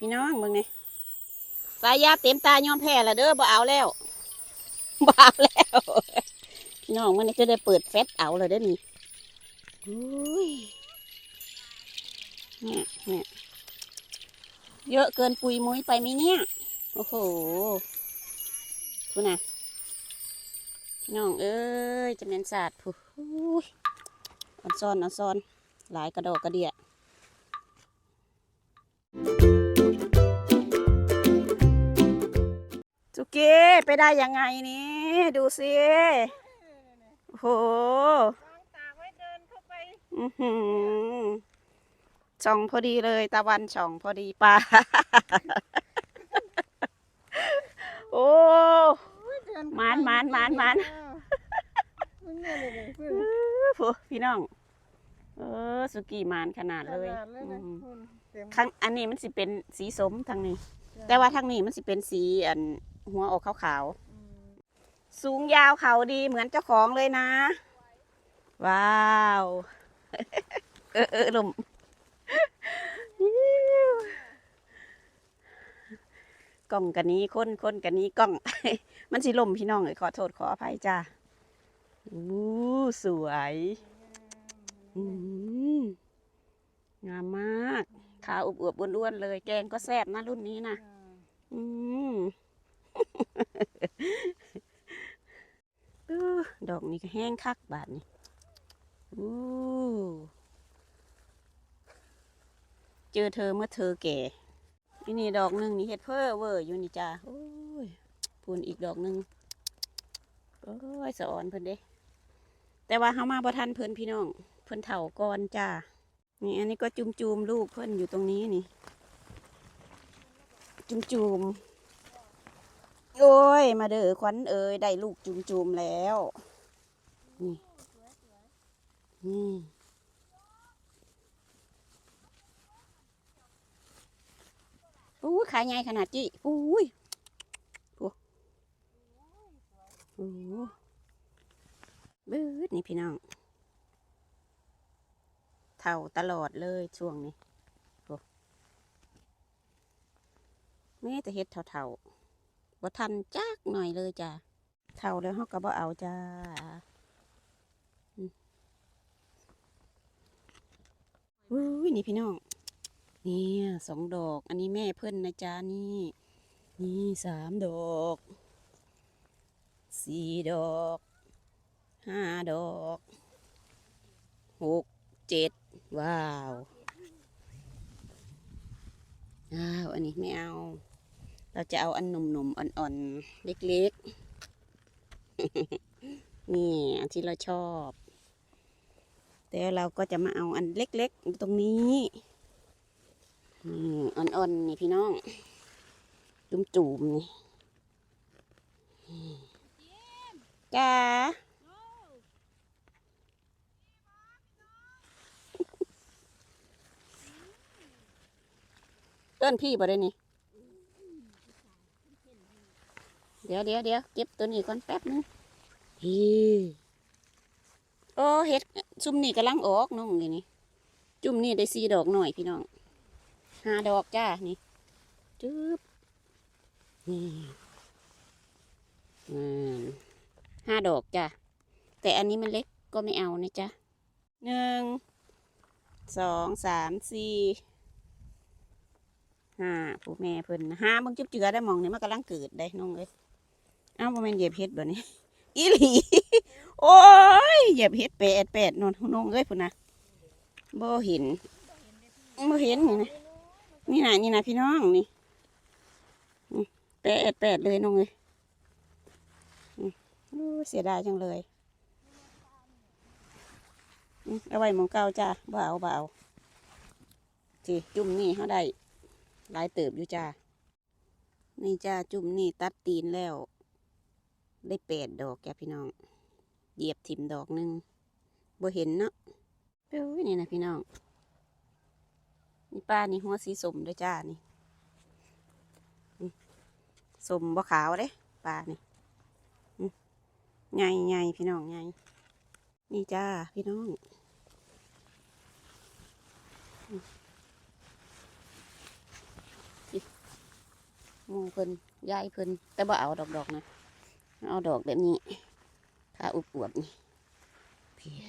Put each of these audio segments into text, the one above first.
พี่น้องเบิ่งนี่สายยาเต็มตายอมแพ้ละเด้อบ่เอาแล้วบ่เอาแล้ว พี่น้องมันจะได้เปิดเฟซเอาเลยเด้อนี่อุ้ยเนี่ยเนี่ยเยอะเกินปุยมุ้ยไปไหมเนี่ย โอ้โหพูน่ะพี่น้องเอ้ยจะเป็นศาสตร์ผู้อุ้ยอันซ่อนเอันซ่อน หลายกระดอกกระเดีย จุกี้ไปได้ยังไงนี่ดูสิโอ้โหตากไว้เดินเข้าไปอื้อหือช่องพอดีเลยตะวันช่องพอดีปลาโอ้เดินหมานหมานหมานหมานมันเนี่ยเลยเลยพึ่งผู้พี่น้อง เออ สุกี้มานขนาดเลยขนาดเลยนะอืมคุณเต็มข้างอันนี้มันสิเป็นสีสมทางนี้ แต่ว่าทางนี้มันสิเป็นสีอัน หัวออกขาวอืมๆสูงยาวเขาดีเหมือนเจ้าของเลยนะ ว้าว เออเออลมกล้องกันนี้คนคนกันนี้กล้อง มันสิลมพี่น้องเลยขอโทษขออภัยจ้าอู้สวยอืมงามมาก ขาอุบอวบๆอ้วนๆเลย แกงก็แซ่บนะรุ่นนี้นะอ่าอืมเออ ดอกนี้ก็แห้งคักบาดนี่อู้เจอเธอเมื่อเธอแก่นี่นี่ดอกหนึ่งนี่เฮ็ดเพ้อเวอร์อยู่นี่จ้าโอ้ยพูนอีกดอกหนึ่งโอ้ยสะอ่อนเพิ่นเด้ แต่ว่าเฮามาบ่ทันเพิ่นพี่น้อง เพิ่นเฒ่าก่อนจ้า นี่อันนี้ก็จุมจูมๆลูกเพิ่นอยู่ตรงนี้นี่ จุมจูมๆ โอ้ย มาเด้อขวัญเอ้ยได้ลูกจุมจูมๆแล้ว นี่นี่อู้ยขายใหญ่ขนาดจี้อุ้ยโอ้โอ้บื้อนี่พี่น้อง เท่าตลอดเลยช่วงนี้แม่แต่เฮ็ดเท่าๆ บ่ทันจักหน่อยเลยจ้ะเท่าแล้วเฮาก็บ่เอาจ้าอืมอุ้ยนี่พี่น้องเนี่ยสองดอก อันนี้แม่เพิ่นนะจ้านี่ นี่สามดอกสี่ดอกห้าดอกหกเจ็ดว้าว อ้าว อันนี้ไม่เอา เราจะเอาอันหนุ่มๆ อ่อนๆ เล็กๆ นี่อันที่เราชอบ แต่เราก็จะมาเอาอันเล็กๆ ตรงนี้อ่อนๆ นี่พี่น้อง จุ่มๆ นี่จ้าเอิ้นพี่บ่ได้นี่ เดี๋ยวเดี๋ยวเดี๋ยวเก็บตัวนี้ก่อนแป๊บนึงฮีโอ้เฮ็ดซุ่มนี่กำลังออกน้องนี่นี่ จุ่มนี่ได้สี่ดอกหน่อยพี่น้องห้าดอกจ้านี่จึ๊บนี่อืมห้าดอกจ้าแต่อันนี้มันเล็กก็ไม่เอานะจ๊ะหนึ่งสองสามสี่ห้าผู้แม่เพิ่นนะห้ามึงจุ๊บเจือได้หมองนี่มันกำลังเกิดได้น้องเอ้ยเอ้าวบ่แม่นเหยียบเห็ดบ่นี่อีหลี โอ้ยเหยียบเห็ดแปดแปดนอนน้องเอ้ยพุ่นนะบ่เห็นบ่เห็นนี่นะนี่นะนี่นะพี่น้องนี่แปดแปดเลยน้องเอ้ยเสียดายจังเลยเอาไว้หมองเก่าจ้าบ่เอาบ่เอาจีจุ่มนี่เขาได้หลายเติบอยู่จ้านี่จ้าจุ่มนี่ตัดตีนแล้ว ได้แปดดอกแกพี่น้อง เหยียบถิ่มดอกหนึ่งบ่เห็นเนาะเอ้ยนี่นะพี่น้อง นี่ป้านี่หัวสีสมด้วยจ้านี่สมบ่ขาวเด้ปลานี่ใหญ่ใหญ่พี่น้องใหญ่นี่จ้าพี่น้องหมูเพิ่นยายเพิ่นแต่บ่เอาดอกดอกๆนะ เอาดอกแบบนี้ขาอุบอวบนี่เพีย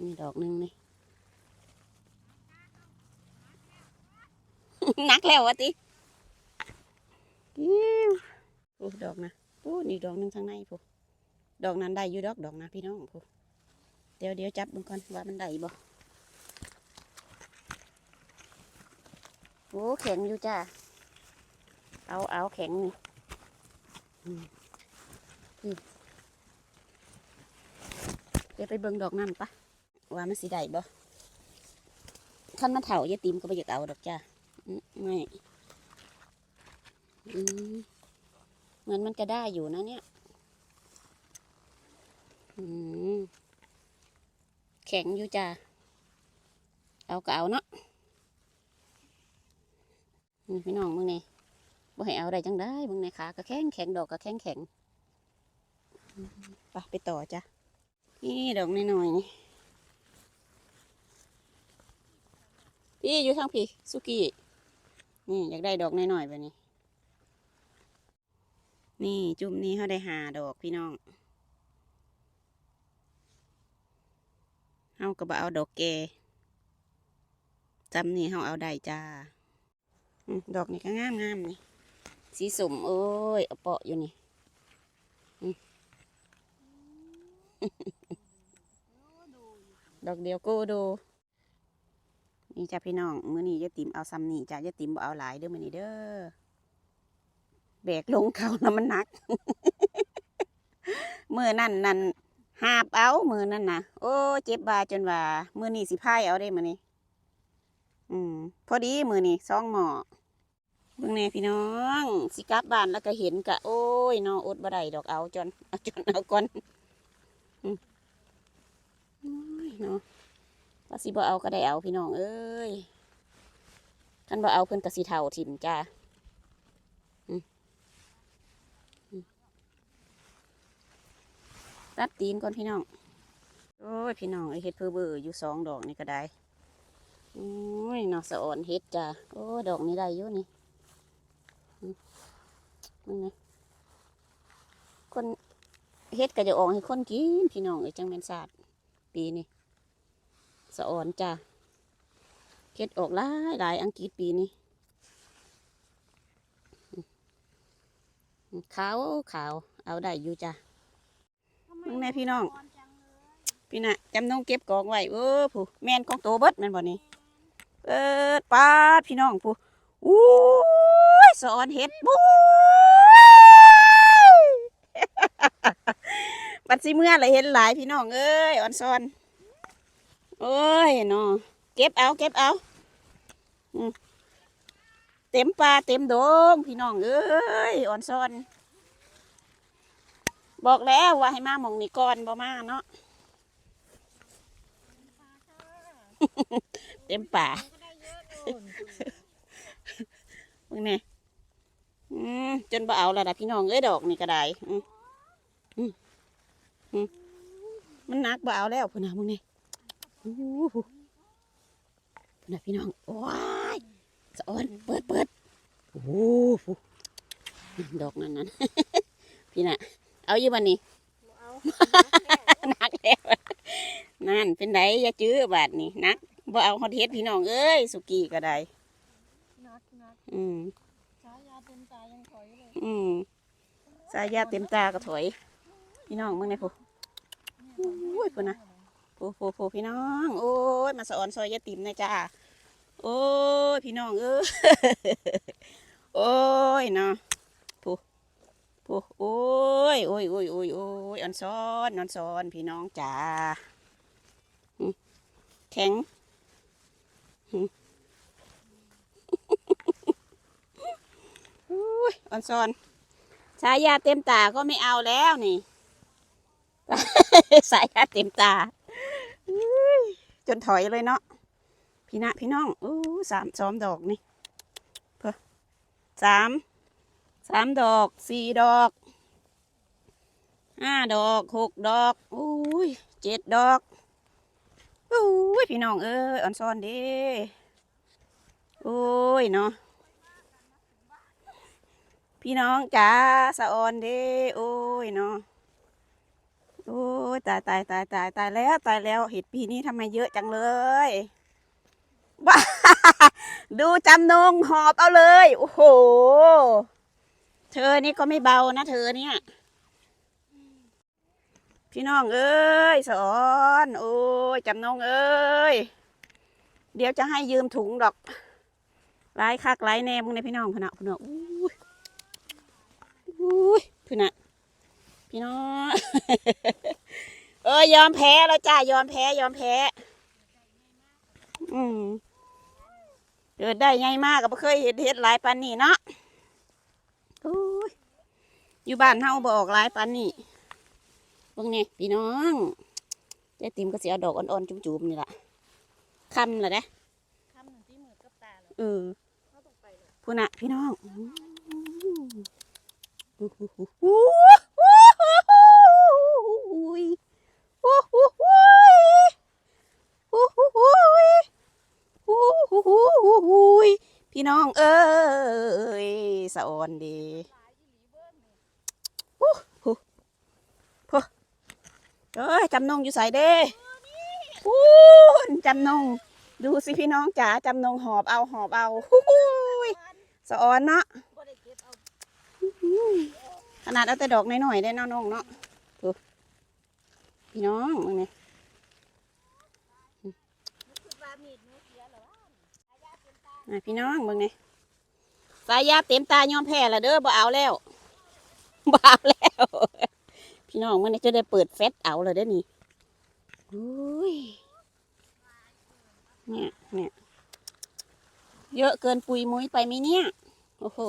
นี่ดอกหนึงนี่นักแล้ววะติอิ๊วโอ้ดอกนะโอ้นี่ดอกหนึงทางในพูดอกนั้นได้อยู่ดอกดอกนะพี่น้องพูเดี๋ยวเดี๋ยวจับมันก่อนว่ามันได้บ่ โอ้แข็งอยู่จ้าเอาเอาแข็งนี่เดี๋ยวไปเบิ่งดอกนั่นปะว่ามันสิได้บ่คันมันเถาย่าตีมก็ไปอยากเอาดอกจ้าไม่เหมือนมันจะได้อยู่นะเนี่ยแข็งอยู่จ้าเอาก็เอาเนาะ นี่พี่น้องมึงนี่บ่ให้เอาได้จังได้มึงในขาก็แข็งแข็งดอกก็แข็งแข็งอืมไปไปต่อจ้ะนี่ดอกน้อยๆนี่พี่อยู่ทางพี่สุกี้นี่อยากได้ดอกน้อยๆแบบนี้ นี่จุ่มนี้เขาได้หาดอกพี่น้องเขาก็บเอาดอกแกจำนี่เขาเอาได้จ้าอืม ดอกนี่ก็งามงามนี่ สีสมเอ้ยเอาเปาะอยู่นี่ดอกเดียวโก็ดูนี่จ้าพี่น้อง มื้อนี้ยายติ๋มเอาซ้ำนี่จ้ายายติ๋มบ่เอาหลายเด้อมื้อนี้เด้อ แบกลงเขานะมันหนัก มือนั่นนั่นหาบเอา มือนั่นนะโอ้ เจ็บบาจนว่า มื้อนี้สิพายเอาได้มื้อนี้ อืมพอดีมือนี้สองหมอเบิ่งแน่พี่น้องสิกลับบ้านแล้วก็เห็นกะโอ้ยนออดบ่ได้ดอกเอาจนเอาจนเอาก่อนอืมโอ้ยเนาะว่าสิบ่เอาก็ได้เอาพี่น้องเอ้ยท่านบ่เอาเพิ่นก็สิเท่าถิมจ้าตัดตีนก่อนพี่น้อง โอ้ย พี่น้องไอเฮ็ดเพือเบอร์อยู่สองดอกนี่ก็ได้ โอ้ยนอสะอ่อนเฮ็ดจ้าโอ้ ดอกนี้ได้อยู่นี่มมึงไงคนเฮ็ดก็จะออกให้คนกินพี่น้องเอ้จังแม่นศาสตร์ปีนี้สะอ่อนจ้ะเก็ดออกหลายหลายอังกฤษปีนี้ขาวขาว เอาได้อยู่จ้ะมึงแน่พี่น้อง พี่น่ะจำต้องเก็บกองไว้เออผู้แม่นของโตเบิดแม่นบ่นี่ เปิดปาดพี่น้องผู้อู้ยสะอ่อนเห็ดบู๊ยบัดสิเมื่อไรเห็นหลายพี่น้องเอ้ยอ่อนซอนโอ้ยนาะเก็บเอาเก็บเอาเต็มปลาเต็มโดงพี่น้องเอ้ยอ่อนซอนบอกแล้วว่าให้มาหมองนี่ก่อนบ่มาเนาะเต็มป่า มึงเนี่ยอืมจนบ่เอาแล้วนะพี่น้องเอ้ยดอกนี่ก็ได้อืมอืมอืมมันหนักบ่เอาแล้วพุ่นนะมึงเนี่ยโอ้โหพุ่นนะพี่น้องว้ายสะออนเปิดเปิดโอ้โหดอกนั้นนั้นพี่น่ะ เอาอยู่บันนี้เอาหนักแล้วนั่นเป็นไดอย่าจื้อบาดนี่หนัก บ่เอาฮอดเฮ็ดพี่น้องเอ้ยสุกี้ก็ได้นักนักอืมสายยาเต็มตายังถอยเลยอืมสายยาเต็มตาก็ถอย พี่น้องมึงไงพูโอ้ยพูนะพูพูพูพี่น้อง โอ้ยมาสอนซอยยายติ๋มนะจ้าโอ้ยพี่น้องเออโอ้ยเนาะพูพูโอ้ยโอ้ยโอ้ยโอ้ยโอ้ยอ่อนซ้อนอ่อนซ้อนพี่น้องจ้าอืมแข็ง อืมโอ้ยอ่อนซอนสายยาเต็มตาก็ไม่เอาแล้วนี่ สายยาเต็มตา จนถอยเลยเนาะ พี่นะพี่น้องอู้สามซ้อมดอกนี่ เพื่อสาม สามดอก สี่ดอก ห้าดอก หกดอก อุ้ย เจ็ดดอก ยยพี่น้องเอ้ยอ่อนซ่อนเด้โอ้ยเนาะพี่น้องจ๋าสะออนเด้โอ้ยเนาะโอ้ยตายตายตายตายตายแล้วตายแล้วเห็ดปีนี้ทำไมเยอะจังเลยบ้าดูจำนงหอบเอาเลย โอ้โห เธอนี่ก็ไม่เบานะเธอเนี่ย พี่น้องเอ้ยสอนโอ้ยจำนงเอ้ยเดี๋ยวจะให้ยืมถุงดอกหลายคักหลายแน่มึงในพี่น้องพนะพนะอุ้ยอุ้ยพนะพี่น้องเอ้ยยอมแพ้แล้วจ้ายอมแพ้ยอมแพ้อืมเกิดได้ไงมากก็บ่เคยเห็นเห็ดหลายปานนี้เนาะโอ้ยอยู่บ้านเฮาบอกหลายปานนี้ เบิ่งนี่พี่น้องเจ๊ติ๋มก็สิเอาดอกอ่อนๆจุ่มๆนี่ล่ะคำละเด้ทำหนึ่งที่มือกับตาเลยเออเขาต้องไปเลยพูน่ะพี่น้องอู้หูหูหูยอู้หูหูยอู้หูหูยอู้หูหูหูยพี่น้องเอ้ยสะออนดี เอ้ยจำนงอยู่ใส่เด้พูนจำนง ดูสิพี่น้องจ๋าจำนงหอบเอาหอบเอาฮู้ยสะออนเนาะขนาดเอาแต่ดอกน้อยๆได้นาะน้องเนาะดูพี่น้องมึงนี่ยพี่น้องมึงนี่สายยาเต็มตายอมแพ้ละเด้อบ่เอาแล้วบ่เอาแล้ว พี่น้องมึงนี่จะได้เปิดเฟซเอาเลยเด้นี่อุ้ยเนี่ยเนี่ยเยอะเกินปุยมุ้ยไปไหมเนี่ย โอ้โห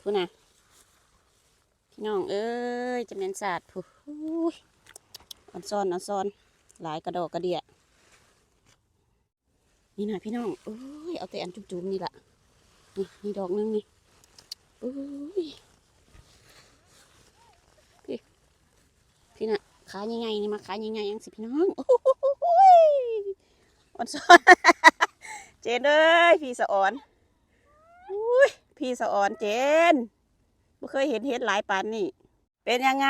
พูนะพี่น้องเอ้ยจำเนียนศาสตร์ผู้อ่อนซ้อนอ่อนซ้อน หลายกระดอกกระเดียนี่นะพี่น้องเอ้ยเอาแต่อันจุ่มๆนี่แหละนี่นี่ดอกนึงนี่เอ้ย พี่ พี่น่ะ ขาใหญ่ๆนี่มาขาใหญ่ๆยังสิพี่น้องโอ้โหยอ่อนซ้อนเจนเอ้ยพี่สะอ่อนอุ้ยพี่สะอ่อนเจนไม่เคยเห็นเห็ดหลายปานนี่ เป็นยังไง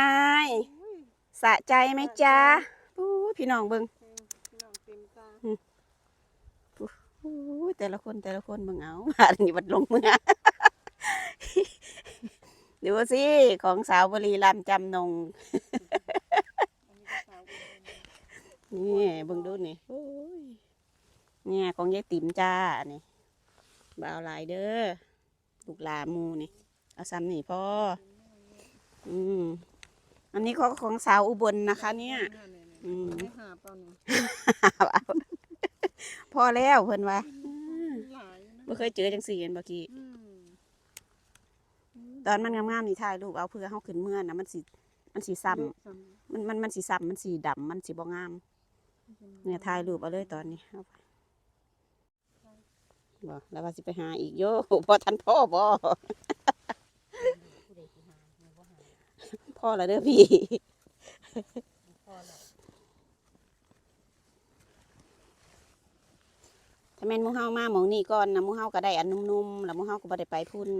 สะใจไหมจ๊ะอู้ยพี่น้องเบิงพี่น้องเต็มตาอู้ยแต่ละคนแต่ละคนเบิงเอาอันนี้บัดลงมือดูสิ ของสาวบรีรัมย์จำนงอั นนี้ก็สาวอุบลนี่เบิ่งดูนี่โอ้ยเนี่ยของยายติ๋มจ้านี่บ่าวหลายเด้อลูกหลานหมูนี่ เอาซ้ำนี่พ่ออืมอันนี้ของของสาวอุบลนะคะ เนี่ย อืมไม่หาเปล่าเนี่ยเอาพอแล้วเพิ่นว่าหลายนะบ่เคยเจอจังสี่เห็นบ่กี้อืมตอนมันงามๆนี่ถ่ายรูปเอาเพื่อเฮาขึ้นเมื่อนะมันสิมันสิซ้ำเยอะซ้ำมันมันมันสิซ้ำมันสิดำมันสิบ่งาม เนี่ยถ่ายรูปเอาเลยตอนนี้เอาไปบ่แล้วว่าสิไปหาอีกโยพอทันพ่อบ่พ่อละเด้อพี่ถ้าแม่นหมูเฮามาหมองนี่ก่อนนะหมูเฮาก็ได้อันนุ่มๆแล้วหมูเฮาก็บ่ได้ไปพุ่น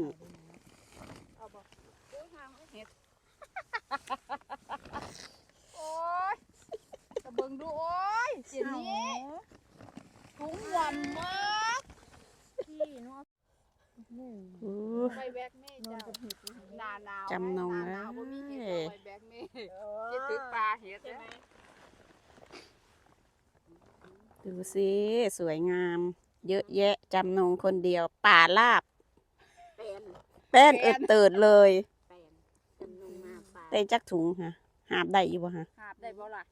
เอาบอกโอ้ยหา เห็ดโอ้ยตะเบิงดูโอ้ยเสียนี้ถุงวันมากพี่เนาะนี่อู้ ไปแบกแม่เจ้าหนาหนาวจำนงหนาหนาวบ่มีเห็ดเอ้ยเอาไปแบกแม่จะตึกปลาเห็ดใช่ไหมดูสิสวยงาม เยอะแยะจำนงคนเดียว ป่าลาบ เป็นแป้นเอิดเติดเลย เป็นจำนงมาปลาได้จักถุงฮะหาบได้อยู่บ่ฮะหาบได้บ่ล่ะ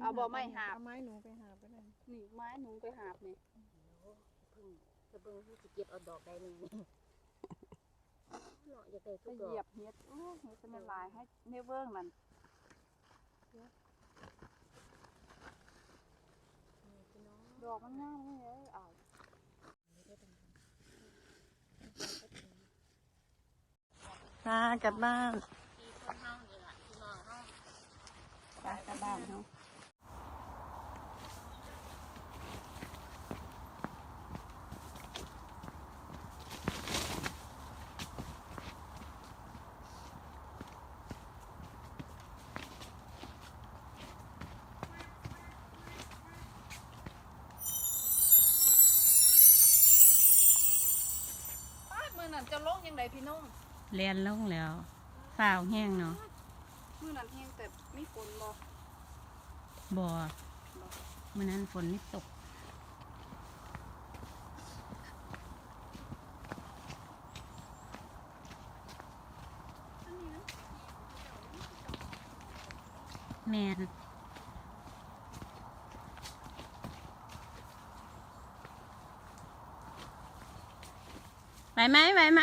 เอาบ่ไม่หาบ เอาไม้หนูไปหาบไปเลยนี่ไม้หนูไปหาบนี่จะเบิ่งที่สิเก็บเอาดอกได้นี่นี่เนาะอย่าได้ไปทุกเหดอกยียบเฮ็ดโอ้เฮ็ดเป็นลายให้เนเวิร์งมันดอกมันงามเลยเอามากลับบ้านไปกลับบ้านเนาะ ยังไงพี่น้องเรียนลงแล้วฝ่าวแห้งเนาะมื้อนั้นแห้งแต่ไม่ฝนบ่บ่มื่อนั้นฝนไม่ตก แมนไหว ไหมไหวไหม